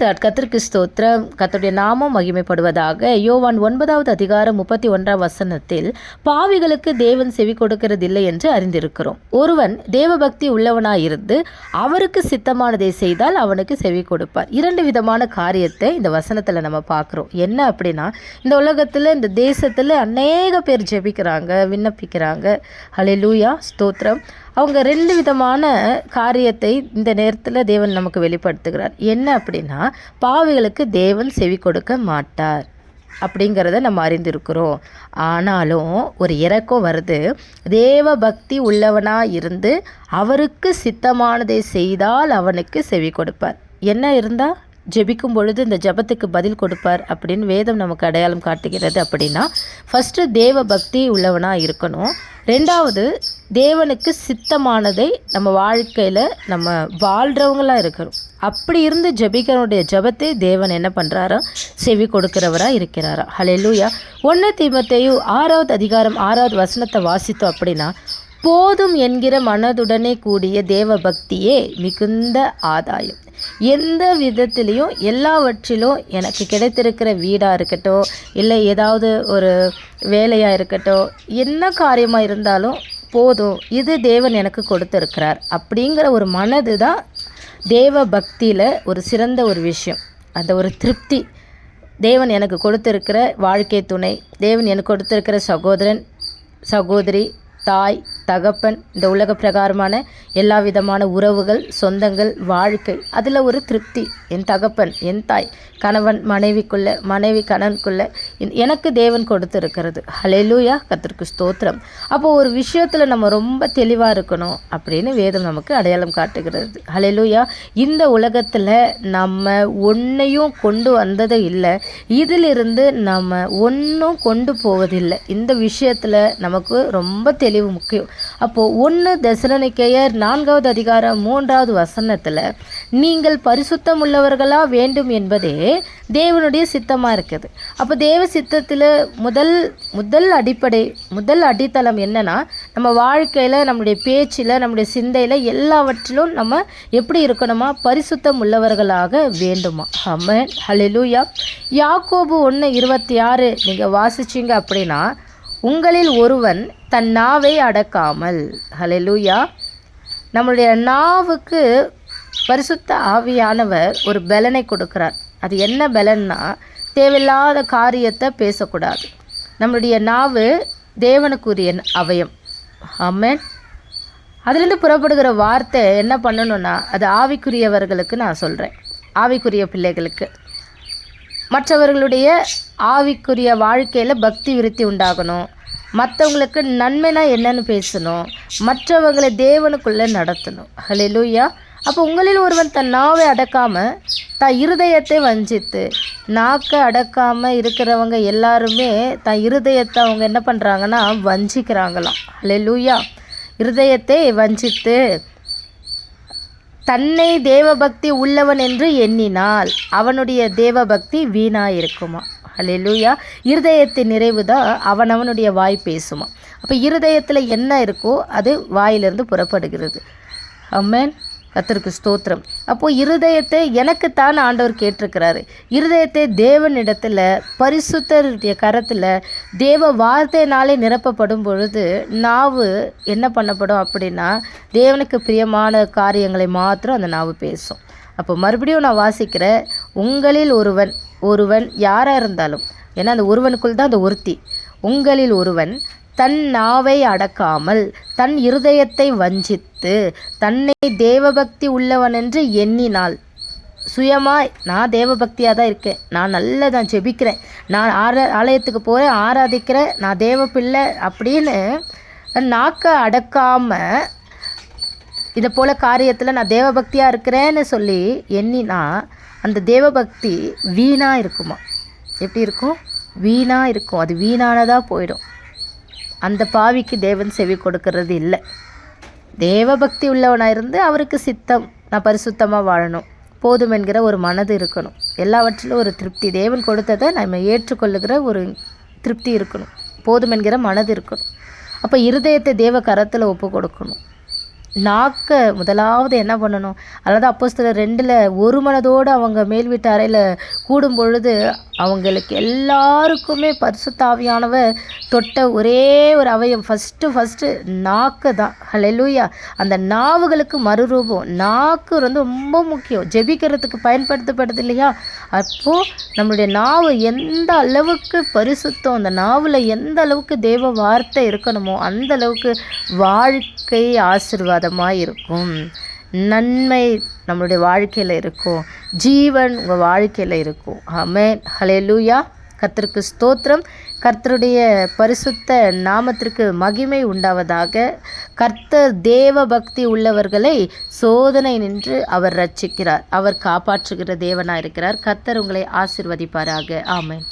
Price கத்திற்கு ஸ்தோத்திரம். கத்தருடைய நாமம் மகிமைப்படுவதாக யோவான் ஒன்பதாவது அதிகாரம் முப்பத்தி ஒன்றாம் வசனத்தில் பாவிகளுக்கு தேவன் செவி கொடுக்கிறதில்லை என்று அறிந்திருக்கிறோம். ஒருவன் தேவபக்தி உள்ளவனாயிருந்து அவருக்கு சித்தமானதை செய்தால் அவனுக்கு செவி கொடுப்பார். இரண்டு விதமான காரியத்தை இந்த வசனத்தில் நம்ம பார்க்குறோம். என்ன அப்படின்னா இந்த உலகத்தில் இந்த தேசத்தில் அநேக பேர் ஜெபிக்கிறாங்க விண்ணப்பிக்கிறாங்க. ஹalleluya ஸ்தோத்திரம். அவங்க ரெண்டு விதமான காரியத்தை இந்த நேரத்தில் தேவன் நமக்கு வெளிப்படுத்துகிறார். என்ன அப்படின்னா பாவிகளுக்கு தேவன் செவி கொடுக்க மாட்டார் அப்படிங்கிறத நம்ம அறிந்திருக்கிறோம். ஆனாலும் ஒரு இறக்கம் வருது. தேவ பக்தி உள்ளவனாக இருந்து அவருக்கு சித்தமானதை செய்தால் அவனுக்கு செவி கொடுப்பார். என்ன இருந்தால் ஜெபிக்கும் பொழுது இந்த ஜெபத்துக்கு பதில் கொடுப்பார் அப்படின்னு வேதம் நமக்கு அடையாளம் காட்டுகிறது அப்படின்னா ஃபஸ்ட்டு தேவ பக்தி உள்ளவனாக இருக்கணும். ரெண்டாவது தேவனுக்கு சித்தமானதை நம்ம வாழ்க்கையில் நம்ம வாழ்கிறவங்களாக இருக்கிறோம் அப்படி இருந்து ஜெபிக்கிறவனுடைய ஜெபத்தை தேவன் என்ன பண்ணுறாரோ செவி கொடுக்கிறவராக இருக்கிறாரா. ஹலெலூயா ஒன்று தீமத்தையும் ஆறாவது அதிகாரம் ஆறாவது வசனத்தை வாசித்தோம் அப்படின்னா போதும் என்கிற மனதுடனே கூடிய தேவ பக்தியே மிகுந்த ஆதாயம். எந்த விதத்திலையும் எல்லாவற்றிலும் எனக்கு கிடைத்திருக்கிற வீடாக இருக்கட்டும் இல்லை ஏதாவது ஒரு வேலையாக இருக்கட்டும் என்ன காரியமாக இருந்தாலும் போதும் இது தேவன் எனக்கு கொடுத்துருக்கிறார். அப்படிங்கிற ஒரு மனது தான் தேவ பக்தியில் ஒரு சிறந்த ஒரு விஷயம். அந்த ஒரு திருப்தி தேவன் எனக்கு கொடுத்துருக்கிற வாழ்க்கை துணை தேவன் எனக்கு கொடுத்துருக்கிற சகோதரன் சகோதரி தாய் தகப்பன் இந்த உலக பிரகாரமான எல்லா விதமான உறவுகள் சொந்தங்கள் வாழ்க்கை அதில் ஒரு திருப்தி. என் தகப்பன் என் தாய் கணவன் மனைவிக்குள்ள மனைவி கணவனுக்குள்ளே எனக்கு தேவன் கொடுத்துருக்கிறது. ஹலெலூயா கத்திற்கு ஸ்தோத்திரம். அப்போ ஒரு விஷயத்தில் நம்ம ரொம்ப தெளிவாக இருக்கணும் அப்படின்னு வேதம் நமக்கு அடையாளம் காட்டுகிறது. ஹலெலூயா இந்த உலகத்தில் நம்ம ஒன்றையும் கொண்டு வந்தது இல்லை. இதிலிருந்து நம்ம ஒன்றும் கொண்டு போவதில்லை. இந்த விஷயத்தில் நமக்கு ரொம்ப தெளிவு முக்கியம். அப்போது ஒன்று தசரணிக்கையர் நான்காவது அதிகாரம் மூன்றாவது வசனத்தில் நீங்கள் பரிசுத்தம் உள்ளவர்களாக வேண்டும் என்பதே தேவனுடைய சித்தமாக இருக்குது. அப்போ தேவ சித்தத்தில் முதல் முதல் அடிப்படை முதல் அடித்தளம் என்னென்னா நம்ம வாழ்க்கையில் நம்முடைய பேச்சில் நம்முடைய சிந்தையில் எல்லாவற்றிலும் நம்ம எப்படி இருக்கணுமா? பரிசுத்தம் உள்ளவர்களாக வேண்டுமா? அம்மன் ஹலிலூயா யாக்கோபு ஒன்று இருபத்தி ஆறு நீங்கள் வாசிச்சீங்க அப்படின்னா உங்களில் ஒருவன் தன் நாவை அடக்காமல். ஹலெலூயா நம்மளுடைய நாவுக்கு பரிசுத்த ஆவியானவர் ஒரு பலனை கொடுக்கிறார். அது என்ன பலன்னா தேவையில்லாத காரியத்தை பேசக்கூடாது. நம்மளுடைய நாவு தேவனுக்குரிய அவயம். ஆமேன் அதுலேருந்து புறப்படுகிற வார்த்தை என்ன பண்ணணும்னா அது ஆவிக்குரியவர்களுக்கு நான் சொல்கிறேன் ஆவிக்குரிய பிள்ளைகளுக்கு. மற்றவர்களுடைய ஆவிக்குரிய வாழ்க்கையில் பக்தி விருத்தி உண்டாகணும். மற்றவங்களுக்கு நன்மைனா என்னன்னு பேசணும். மற்றவங்களை தேவனுக்குள்ளே நடத்தணும். ஹalleluya அப்போ உங்களில் ஒருவன் தன் நாவை அடக்காமல் தன் இருதயத்தை வஞ்சித்து நாக்கை அடக்காமல் இருக்கிறவங்க எல்லாருமே தன் இருதயத்தை அவங்க என்ன பண்ணுறாங்கன்னா வஞ்சிக்கிறாங்களாம். ஹalleluya இருதயத்தை வஞ்சித்து தன்னை தேவபக்தி உள்ளவன் என்று எண்ணினால் அவனுடைய தேவபக்தி வீணாயிருக்குமா? அல்லா இருதயத்தின் நிறைவு தான் அவன் அவனுடைய வாய் பேசுமா? அப்போ இருதயத்தில் என்ன இருக்கோ அது வாயிலிருந்து புறப்படுகிறது. அம்மேன் கத்தருக்கு ஸ்தோத்திரம். அப்போது இருதயத்தை எனக்குத்தான் ஆண்டவர் கேட்டிருக்கிறாரு. இருதயத்தை தேவனிடத்தில் பரிசுத்தருடைய கரத்தில் தேவ வார்த்தையினாலே நிரப்பப்படும் பொழுது நாவு என்ன பண்ணப்படும் அப்படின்னா தேவனுக்கு பிரியமான காரியங்களை மாத்திரம் அந்த நாவு பேசும். அப்போ மறுபடியும் நான் வாசிக்கிறேன் உங்களில் ஒருவன் ஒருவன் யாராக இருந்தாலும் ஏன்னா அந்த ஒருவனுக்குள் தான் அந்த ஒருத்தி. உங்களில் ஒருவன் தன் நாவை அடக்காமல் தன் இருதயத்தை வஞ்சித்து தன்னை தேவபக்தி உள்ளவன் என்று எண்ணினாள் சுயமாய் நான் தேவபக்தியாக தான் இருக்கேன். நான் நல்லா தான் ஜெபிக்கிறேன். நான் ஆர ஆலயத்துக்கு போகிறேன் ஆராதிக்கிறேன் நான் தேவ பிள்ளை அப்படின்னு நாக்கை அடக்காமல் இதை போல் காரியத்தில் நான் தேவபக்தியாக இருக்கிறேன்னு சொல்லி எண்ணினா அந்த தேவபக்தி வீணாக இருக்குமா? எப்படி இருக்கும்? வீணாக இருக்கும். அது வீணானதாக போயிடும். அந்த பாவிக்கு தேவன் செவி கொடுக்கறது இல்லை. தேவபக்தி உள்ளவனாக இருந்து அவருக்கு சித்தம் நான் பரிசுத்தமாக வாழணும். போதும் என்கிற ஒரு மனது இருக்கணும். எல்லாவற்றிலும் ஒரு திருப்தி. தேவன் கொடுத்ததை நம்ம ஏற்றுக்கொள்ளுகிற ஒரு திருப்தி இருக்கணும். போதும் என்கிற மனது இருக்கணும். அப்போ இருதயத்தை தேவ கரத்தில் ஒப்பு கொடுக்கணும். நாக்கை முதலாவது என்ன பண்ணணும்? அதாவது சில ரெண்டில் ஒரு மனதோடு அவங்க மேல் வீட்டு அறையில் கூடும் பொழுது அவங்களுக்கு எல்லாருக்குமே பரிசுத்தாவியானவர் தொட்ட ஒரே ஒரு அவயம். ஃபஸ்ட்டு ஃபஸ்ட்டு நாக்கு தான். ஹலெலூயா அந்த நாவுகளுக்கு மறுரூபம். நாக்கு வந்து ரொம்ப முக்கியம். ஜெபிக்கிறதுக்கு பயன்படுத்தப்படுது இல்லையா? அப்போது நம்மளுடைய நாவு எந்த அளவுக்கு பரிசுத்தம் அந்த நாவில் எந்த அளவுக்கு தேவ வார்த்தை இருக்கணுமோ அந்த அளவுக்கு வாழ்க்கை ஆசீர்வாதமாக இருக்கும் நன்மை நம்மளுடைய வாழ்க்கையில் இருக்கும். ஜீவன் உங்கள் வாழ்க்கையில் இருக்கும். ஆமென். லூயா கர்த்தருக்கு ஸ்தோத்திரம். கர்த்தருடைய பரிசுத்த நாமத்திற்கு மகிமை உண்டாவதாக. கர்த்தர் தேவ பக்தி உள்ளவர்களை சோதனை நின்று அவர் ரட்சிக்கிறார். அவர் காப்பாற்றுகிற தேவனாக இருக்கிறார். கர்த்தர் உங்களை ஆசிர்வதிப்பாராக. ஆமேன்.